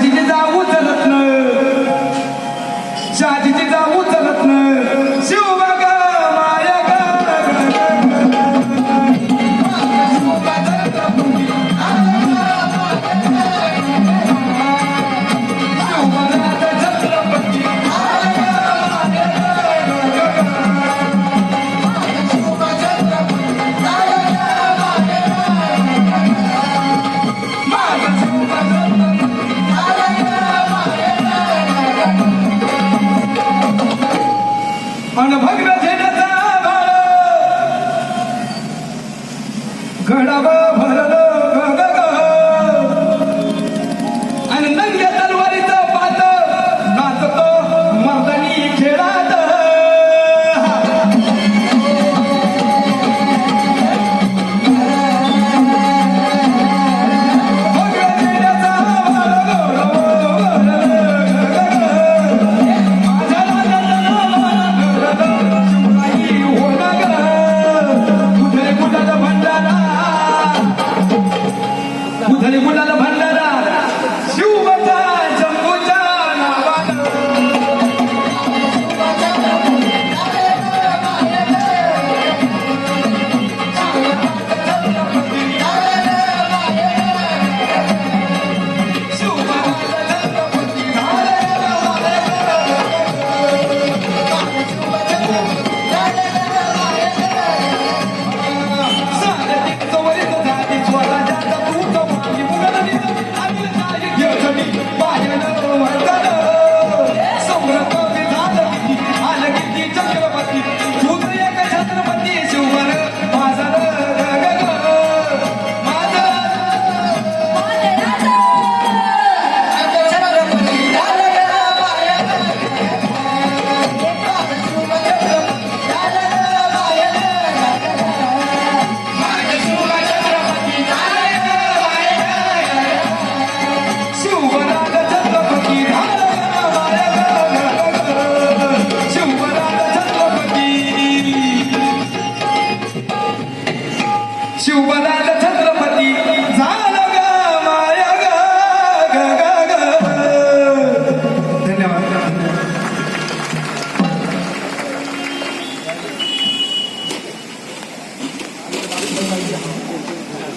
शहाजीची जाव उचलत न शहाजीची जाव उचलत न शिवबागा मनभग्न झेंड्याचा घडावा भरला शिवबदाचा छत्रपती झाला ग माया ग धन्यवाद धन्यवाद.